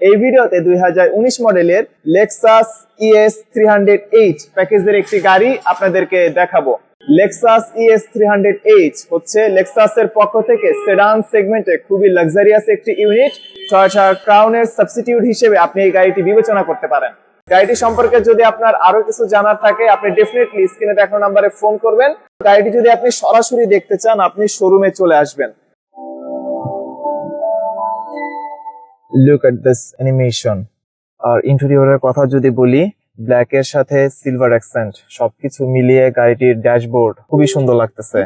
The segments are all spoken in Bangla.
এই ভিডিওতে দুই মডেলের লেক্সাস ইএস থ্রি প্যাকেজের একটি গাড়ি আপনাদেরকে দেখাবো। লেক্সাস ইএস থ্রি হচ্ছে লেক্সাসের পক্ষ থেকে সেডান সেগমেন্টে খুবই লাক্সারিয়াস একটি ইউনিট টয়োটা ক্রাউনের সাবস্টিটিউট হিসেবে আপনি এই গাড়িটি বিবেচনা করতে পারেন। গাড়িটি সম্পর্কে যদি আপনার আরও কিছু জানার থাকে, আপনি ডেফিনেটলি স্ক্রিনে দেখানো নাম্বারে ফোন করবেন। গাড়িটি যদি আপনি সরাসরি দেখতে চান, আপনি শোরুমে চলে আসবেন। লুক এট দিস অ্যানিমেশন আর ইন্টেরিয়রের কথা যদি বলি ব্ল্যাক এর সাথে সিলভার অ্যাকসেন্ট সবকিছু মিলিয়ে গাড়িটির ড্যাশবোর্ড খুবই সুন্দর লাগতেছে।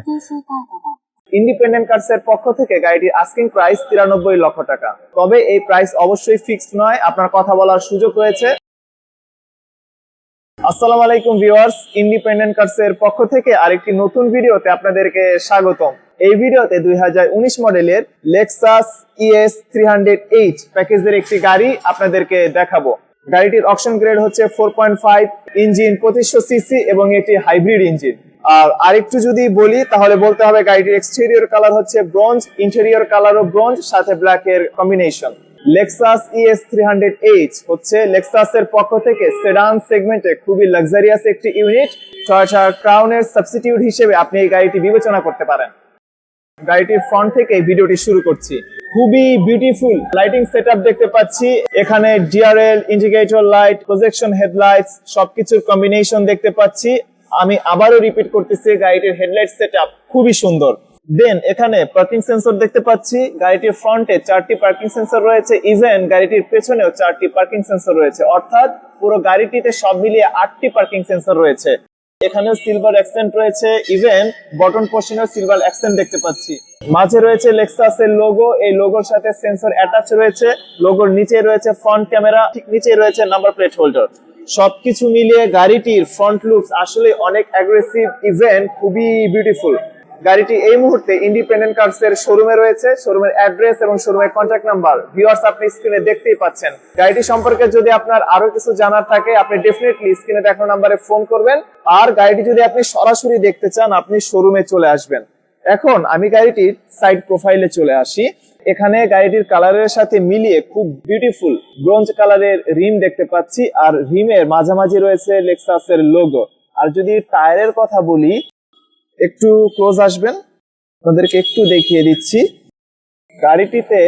ইন্ডিপেন্ডেন্ট কার্স এর পক্ষ থেকে গাড়িটির আস্কিং প্রাইস তিরানব্বই লক্ষ টাকা। তবে এই প্রাইস অবশ্যই ফিক্সড নয়, আপনার কথা বলার সুযোগ রয়েছে। আসসালামু আলাইকুম ভিউয়ার্স, ইন্ডিপেন্ডেন্ট কার্স এর পক্ষ থেকে আরেকটি নতুন ভিডিওতে আপনাদেরকে স্বাগতম। এই ভিডিওতে দুই মডেলের লেক্সাস ইএস থ্রি প্যাকেজের একটি গাড়ি আপনাদেরকে দেখাবো। গাড়িটির অপশন গ্রেড হচ্ছে ফোর পয়েন্ট ফাইভ ইঞ্জিন পঁচিশশো সিসি এবং একটি হাইব্রিড ইঞ্জিন। আর আরেকটু যদি বলি, তাহলে বলতে হবে গাড়িটির এক্সটেরিয়র কালার হচ্ছে ব্রোঞ্জ, ইন্টেরিয়র কালারও ব্রোঞ্জ, সাথে ব্ল্যাক এর combination. Lexus ES three hundred H হচ্ছে লেক্সাসের পক্ষ থেকে সেডান সেগমেন্টে খুবই লাক্সারিয়াস একটি ইউনিট টয়োটা ক্রাউনের সাবস্টিটিউট হিসেবে আপনি এই গাড়িটি বিবেচনা করতে পারেন। গাড়িটির ফ্রন্ট থেকে ভিডিওটি শুরু করছি। খুবই বিউটিফুল লাইটিং সেটআপ দেখতে পাচ্ছি। এখানে DRL indicator light projection headlights সবকিছুর কম্বিনেশন দেখতে পাচ্ছি। আমি আবারও রিপিট করতেছি, গাড়িটির হেডলাইট সেটআপ খুবই সুন্দর। দেন এখানে পার্কিং সেন্সর দেখতে পাচ্ছি, গাড়িটির ফ্রন্টে চারটি পার্কিং সেন্সর রয়েছে ইভেন গাড়িটির পেছনেও চারটি পার্কিং সেন্সর রয়েছে। অর্থাৎ পুরো গাড়িটিতে সব মিলিয়ে আটটি পার্কিং সেন্সর রয়েছে। এখানেও সিলভার অ্যাকসেন্ট রয়েছে ইভেন বটন পোর্শনেও সিলভার অ্যাকসেন্ট দেখতে পাচ্ছি। মাঝে রয়েছে লেক্সাসের লোগো এই লোগোর সাথে সেন্সর অ্যাটাচ রয়েছে। লোগোর নিচে রয়েছে ফ্রন্ট ক্যামেরা ঠিক নিচে রয়েছে নাম্বার প্লেট হোল্ডার সবকিছু মিলিয়ে গাড়িটির ফ্রন্ট লুকস আসলে অনেক অ্যাগ্রেসিভ ইভেন খুবই বিউটিফুল গাড়িটি এই মুহূর্তে ইন্ডিপেন্ডেন্ট কার্স এর শোরুমে রয়েছে। শোরুমের অ্যাড্রেস এবং শোরুমের কন্ট্যাক্ট নাম্বার ভিউয়ার্স আপনি স্ক্রিনে দেখতেই পাচ্ছেন। গাড়িটি সম্পর্কে যদি আপনার আরও কিছু জানার থাকে, আপনি ডেফিনেটলি স্ক্রিনে দেখানো নাম্বারে ফোন করবেন। আর গাড়িটি যদি আপনি সরাসরি দেখতে চান, আপনি শোরুমে চলে আসবেন। এখন আমি গাড়িটির সাইড প্রোফাইলে চলে আসি। এখানে গাড়িটির কালারের সাথে মিলিয়ে খুব বিউটিফুল ব্রোঞ্জ কালারের রিম দেখতে পাচ্ছি। আর রিমের মাঝামাঝি রয়েছে লেক্সাসের লোগো আর যদি টায়ারের কথা বলি একটু ক্লোজ আসবেন। আপনাদেরকে একটু দেখিয়ে দিচ্ছি। গাড়িটিতে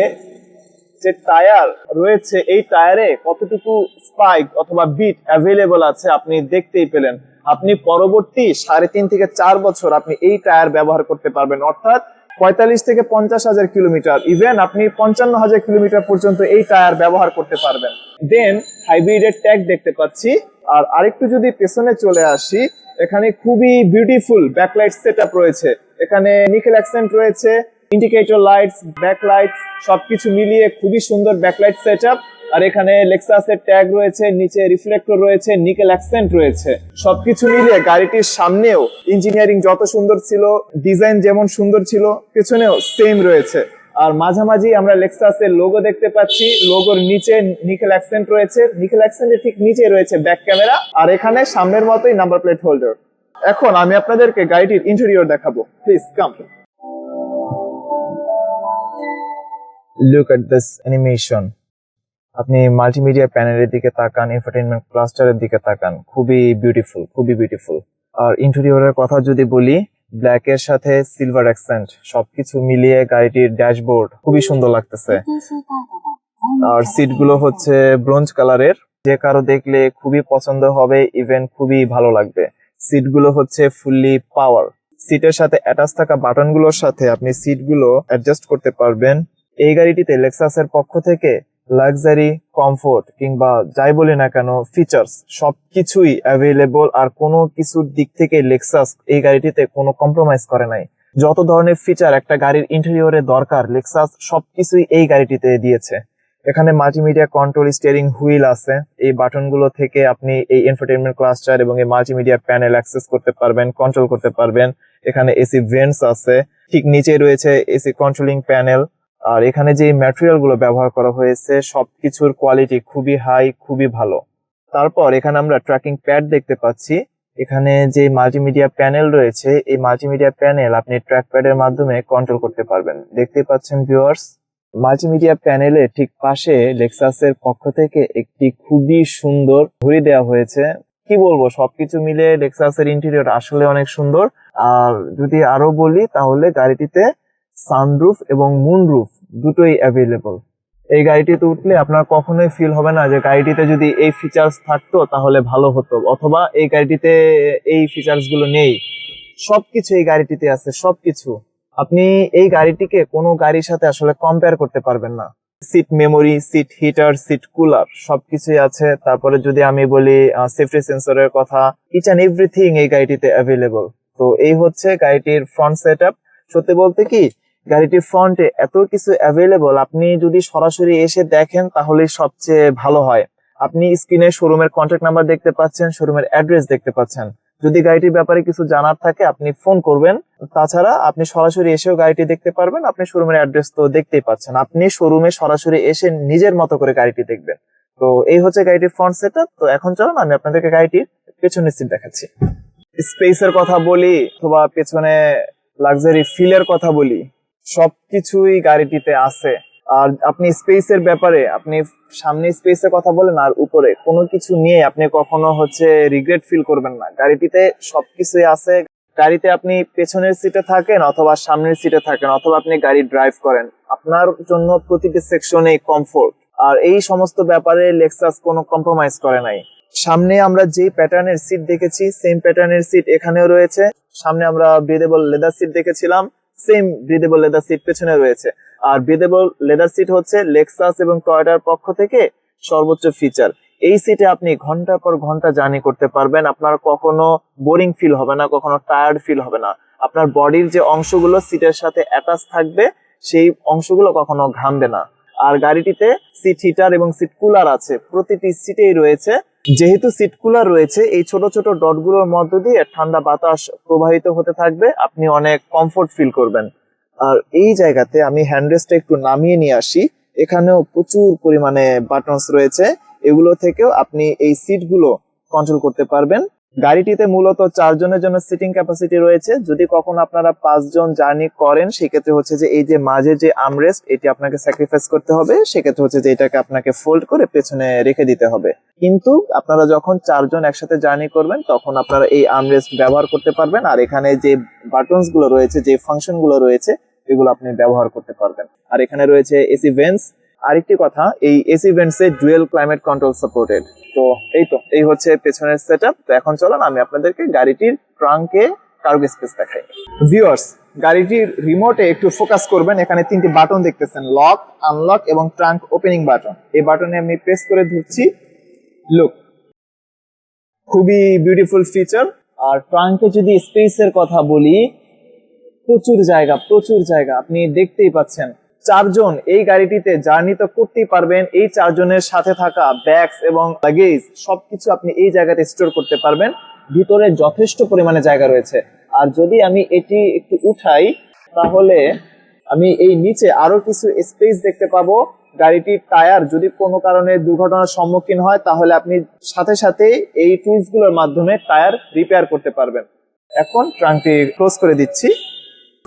যে টায়ার রয়েছে, এই টায়ারে কতটুকু স্পাইক অথবা বিট অ্যাভেলেবল আছে আপনি দেখতেই পেলেন। আপনি পরবর্তী সাড়ে তিন থেকে চার বছর আপনি এই টায়ার ব্যবহার করতে পারবেন। অর্থাৎ পঁয়তাল্লিশ থেকে পঞ্চাশ হাজার কিলোমিটার। ইভেন আপনি পঞ্চান্ন হাজার কিলোমিটার পর্যন্ত এই টায়ার ব্যবহার করতে পারবেন। দেন হাইব্রিডের ট্যাগ দেখতে পাচ্ছি। আর আরেকটু যদি পেছনে চলে আসি এখানে খুবই বিউটিফুল ব্যাকলাইট সেটআপ রয়েছে। এখানে নিকেল অ্যাকসেন্ট রয়েছে ইন্ডিকেটর লাইটস ব্যাকলাইটস সবকিছু মিলিয়ে খুবই সুন্দর ব্যাকলাইট সেটআপ আর এখানে লেক্সাসের ট্যাগ রয়েছে, নিচে রিফ্লেক্টর রয়েছে নিকেল অ্যাকসেন্ট রয়েছে। সবকিছু মিলিয়ে গাড়িটির সামনেও ইঞ্জিনিয়ারিং যত সুন্দর ছিল ডিজাইন যেমন সুন্দর ছিল, পেছনেও সেম রয়েছে। আর মাঝামাঝি আমরা লেক্সাসের লোগো দেখতে পাচ্ছি। লোগোর নিচে নিকেল অ্যাকসেন্ট রয়েছে। নিকেল অ্যাকসেন্টের ঠিক নিচে রয়েছে ব্যাক ক্যামেরা আর এখানে সামনের মতোই নাম্বার প্লেট হোল্ডার এখন আমি আপনাদেরকে গাড়িটির ইন্টেরিয়র দেখাবো। Please come look at this animation আপনি মাল্টিমিডিয়া প্যানেলের দিকে তাকান এন্টারটেইনমেন্ট ক্লাস্টারের দিকে তাকান। খুবই বিউটিফুল খুবই বিউটিফুল আর ইন্টেরিয়রের কথা যদি বলি ব্ল্যাক এর সাথে সিলভার অ্যাকসেন্ট সবকিছু মিলিয়ে গাড়িটির ড্যাশবোর্ড খুবই সুন্দর লাগতেছে। আর সিটগুলো হচ্ছে ব্রোঞ্জ কালারের যে কারও দেখলে খুবই পছন্দ হবে ইভেন খুবই ভালো লাগবে। সিটগুলো হচ্ছে ফুললি পাওয়ার সিটের সাথে অ্যাটাচ থাকা বাটনগুলোর সাথে আপনি সিটগুলো অ্যাডজাস্ট করতে পারবেন। এই গাড়িটিতে লেক্সাসের পক্ষ থেকে লাক্সারি কমফোর্ট কিংবা যাই বলি না কেন ফিচার্স সবকিছুই অ্যাভেলেবল আর কোনো কিছুর দিক থেকে লেক্সাস এই গাড়িটিতে কোনো কম্প্রোমাইজ করে নাই। যত ধরনের ফিচার একটা গাড়ির ইন্টেরিয়রে দরকার লেক্সাস সবকিছুই এই গাড়িটিতে দিয়েছে। এখানে মাল্টিমিডিয়া কন্ট্রোল স্টিয়ারিং হুইল আছে। এই বাটনগুলো থেকে আপনি এই এন্টারটেনমেন্ট ক্লাস্টার এবং এই মাল্টিমিডিয়া প্যানেল অ্যাক্সেস করতে পারবেন কন্ট্রোল করতে পারবেন। এখানে এসি ভেন্টস আছে। ঠিক নিচে রয়েছে এসি কন্ট্রোলিং প্যানেল আর এখানে যে ম্যাটেরিয়ালগুলো ব্যবহার করা হয়েছে, সবকিছুর কোয়ালিটি খুবই হাই খুবই ভালো। তারপর এখানে আমরা ট্র্যাকিং প্যাড দেখতে পাচ্ছি। এখানে যে মাল্টিমিডিয়া প্যানেল রয়েছে, এই মাল্টিমিডিয়া প্যানেল আপনি ট্র্যাক প্যাডের মাধ্যমে কন্ট্রোল করতে পারবেন। দেখতে পাচ্ছেন ভিউয়ার্স মাল্টিমিডিয়া প্যানেলে ঠিক পাশে লেক্সাসের পক্ষ থেকে একটি খুবই সুন্দর ঘড়ি দেওয়া হয়েছে। কি বলব, সবকিছু মিলে লেক্সাসের ইন্টেরিয়র আসলে অনেক সুন্দর। আর যদি আরও বলি, তাহলে গাড়িটিতে সানরুফ এবং মুনরুফ দুটোই অ্যাভেলেবল এই গাড়িটিতে উঠলে আপনার কখনোই ফিল হবে না যে গাড়িটিতে যদি এই ফিচার্স থাকতো তাহলে ভালো হতো, অথবা এই গাড়িটিতে এই ফিচার্সগুলো নেই। সবকিছু এই গাড়িটিতে আছে, সবকিছু। আপনি এই গাড়িটিকে কোনো গাড়ির সাথে আসলে কম্পেয়ার করতে পারবেন না। Seat memory seat heater seat cooler সবকিছুই আছে। তারপরে যদি আমি বলি সেফটি সেন্সরের কথা ইচ অ্যান্ড এভরিথিং এই গাড়িটিতে অ্যাভেলেবল তো এই হচ্ছে গাড়িটির ফ্রন্ট সেট সত্যি বলতে কি গাড়িটির ফ্রন্টে এত কিছু অ্যাভেলেবল আপনি যদি সরাসরি এসে দেখেন তাহলে সবচেয়ে ভালো হয়। আপনি স্ক্রিনে শোরুমের কন্ট্যাক্ট নাম্বার দেখতে পাচ্ছেন শোরুমের অ্যাড্রেস দেখতে পাচ্ছেন। যদি গাড়িটির ব্যাপারে কিছু জানার থাকে, আপনি ফোন করবেন। তাছাড়া আপনি সরাসরি এসেও গাড়িটি দেখতে পারবেন, আপনি শোরুমের অ্যাড্রেস তো দেখতেই পাচ্ছেন। আপনি শোরুমে সরাসরি এসে নিজের মতো করে গাড়িটি দেখবেন। তো এই হচ্ছে গাড়িটির ফ্রন্ট সেট তো এখন চলুন, আমি আপনাদেরকে গাড়িটির পেছনের সিট দেখাচ্ছি। স্পেসের কথা বলি, অথবা পেছনে লাক্সারি ফিলের কথা বলি। সবকিছুই গাড়িটিতে আছে। আর আপনি স্পেসের ব্যাপারে, আপনি সামনে স্পেসের কথা বলেন, আর উপরে কোনো কিছু নিয়ে আপনি কখনো হচ্ছে রিগ্রেট ফিল করবেন না। গাড়িটিতে সবকিছুই আছে। গাড়িতে আপনি পেছনের সিটে থাকেন অথবা সামনের সিটে থাকেন, অথবা আপনি গাড়ি ড্রাইভ করেন। আপনার জন্য প্রতিটি সেকশনে কমফোর্ট আর এই সমস্ত ব্যাপারে লেক্সাস কোনো কম্প্রোমাইজ করে নাই। সামনে আমরা যে প্যাটার্নের সিট দেখেছি সেম প্যাটার্নের সিট এখানেও রয়েছে। সামনে আমরা ব্রিদেবল লেদার সিট দেখেছিলাম। সেম ব্রিদেবল লেদার সিট পেছনে রয়েছে। আর ব্রিদেবল লেদার সিট হচ্ছে লেক্সাস এবং টয়োটার পক্ষ থেকে সর্বোচ্চ ফিচার এই সিটে আপনি ঘণ্টার পর ঘণ্টা জার্নি করতে পারবেন। আপনার কখনো বোরিং ফিল হবে না, কখনো টায়ার্ড ফিল হবে না। আপনার বডির যে অংশগুলো সিটের সাথে অ্যাটাচ থাকবে, সেই অংশগুলো কখনো ঘামবে না। আর গাড়িটিতে সিট হিটার এবং সিট কুলার আছে। প্রতিটি সিটেই রয়েছে। যেহেতু সিট কুলার রয়েছে, এই ছোট ছোট ডটগুলোর মধ্য দিয়ে ঠান্ডা বাতাস প্রবাহিত হতে থাকবে, আপনি অনেক কমফোর্ট ফিল করবেন। আর এই জায়গাতে আমি হ্যান্ডরেস্টটা একটু নামিয়ে নিয়ে আসি। এখানেও প্রচুর পরিমাণে বাটনস রয়েছে। এগুলো থেকেও আপনি এই সিটগুলো কন্ট্রোল করতে পারবেন। গাড়িটিতে মূলত চারজনের জন্য সিটিং ক্যাপাসিটি রয়েছে। যদি কখনো আপনারা পাঁচজন জার্নি করেন, সেক্ষেত্রে হচ্ছে যে এই যে মাঝে যে আমরেস্ট এটি আপনাকে স্যাক্রিফাইস করতে হবে। সেক্ষেত্রে হচ্ছে যে এটাকে আপনাকে ফোল্ড করে পেছনে রেখে দিতে হবে। কিন্তু আপনারা যখন চারজন একসাথে জার্নি করবেন, তখন আপনারা এই আমরেস্ট ব্যবহার করতে পারবেন। আর এখানে যে বাটনসগুলো রয়েছে, যে ফাংশনগুলো রয়েছে, এগুলো আপনি ব্যবহার করতে পারবেন। আর এখানে রয়েছে এসি ভেন্টস আরেকটি কথা, এই AC vents dual climate control supported তো এই তো, এই হচ্ছে পেছনের সেট তো এখন চলুন আমি আপনাদেরকে গাড়িটির ট্রাঙ্কে কার্গো স্পেস দেখাই। ভিউয়ার্স গাড়িটির রিমোটে একটু ফোকাস করবেন। এখানে তিনটি বাটন দেখতেছেন লক আনলক এবং ট্রাঙ্ক ওপেনিং বাটন এই বাটনে আমি প্রেস করে ধরছি লুক খুবই বিউটিফুল ফিচার আর ট্রাঙ্কে যদি স্পেসের কথা বলি, প্রচুর জায়গা প্রচুর জায়গা। আপনি দেখতেই পাচ্ছেন চারজন এই গাড়িটিতে জার্নি তো করতেই পারবেন। এই চারজনের সাথে থাকা ব্যাগস এবং লাগেজ সবকিছু আপনি এই জায়গাতে স্টোর করতে পারবেন। ভিতরে যথেষ্ট পরিমাণে জায়গা রয়েছে। আর যদি আমি এটি একটু উঠাই, তাহলে আমি এই নিচে আরও কিছু স্পেস দেখতে পাবো। গাড়িটির টায়ার যদি কোনো কারণে দুর্ঘটনার সম্মুখীন হয়, তাহলে আপনি সাথে সাথে এই টুলসগুলোর মাধ্যমে টায়ার রিপেয়ার করতে পারবেন। এখন ট্রাঙ্কটি ক্লোজ করে দিচ্ছি।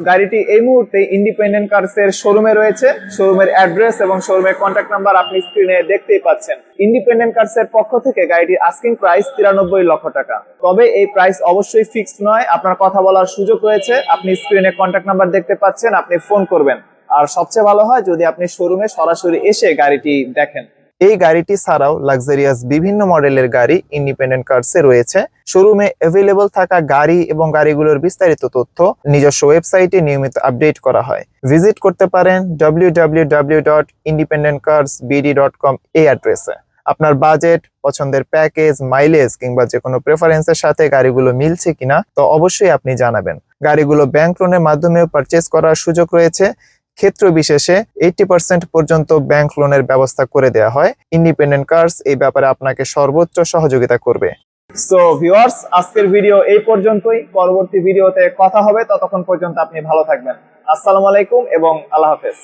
গাড়িটি এই মুহূর্তে ইন্ডিপেন্ডেন্ট কার্স এর শোরুমে রয়েছে। শোরুমের অ্যাড্রেস এবং শোরুমের কন্ট্যাক্ট নাম্বার আপনি স্ক্রিনে দেখতেই পাচ্ছেন। ইন্ডিপেন্ডেন্ট কার্স এর পক্ষ থেকে গাড়িটির আস্কিং প্রাইস তিরানব্বই লক্ষ টাকা। তবে এই প্রাইস অবশ্যই ফিক্সড নয়, আপনার কথা বলার সুযোগ রয়েছে। আপনি স্ক্রিনে কন্ট্যাক্ট নাম্বার দেখতে পাচ্ছেন, আপনি ফোন করবেন। আর সবচেয়ে ভালো হয়, যদি আপনি শোরুমে সরাসরি এসে গাড়িটি দেখেন। এই গাড়িটি ছাড়াও লাক্সারিয়াস বিভিন্ন মডেলের গাড়ি ইন্ডিপেন্ডেন্ট কার্সে রয়েছে। শোরুমে অ্যাভেলেবল থাকা গাড়ি এবং গাড়িগুলোর বিস্তারিত তথ্য নিজস্ব ওয়েবসাইটে নিয়মিত আপডেট করা হয়। ভিজিট করতে পারেন www.independentcarsbd.com এই অ্যাড্রেসে আপনার বাজেট পছন্দের প্যাকেজ মাইলেজ কিংবা যে কোনো প্রেফারেন্সের সাথে গাড়িগুলো মিলছে কিনা, তো অবশ্যই আপনি জানাবেন। গাড়িগুলো ব্যাংক লোনের মাধ্যমেও পারচেজ করার সুযোগ রয়েছে। ক্ষেত্র বিশেষে এইটি পার্সেন্ট পর্যন্ত ব্যাংক লোনের ব্যবস্থা করে দেওয়া হয়। ইন্ডিপেন্ডেন্ট কার্স এই ব্যাপারে আপনাকে সর্বোচ্চ সহযোগিতা করবে। সো ভিওয়ার্স আজকের ভিডিও এই পর্যন্তই। পরবর্তী ভিডিওতে কথা হবে। ততক্ষণ পর্যন্ত আপনি ভালো থাকবেন। আসসালামু আলাইকুম এবং আল্লাহ হাফেজ।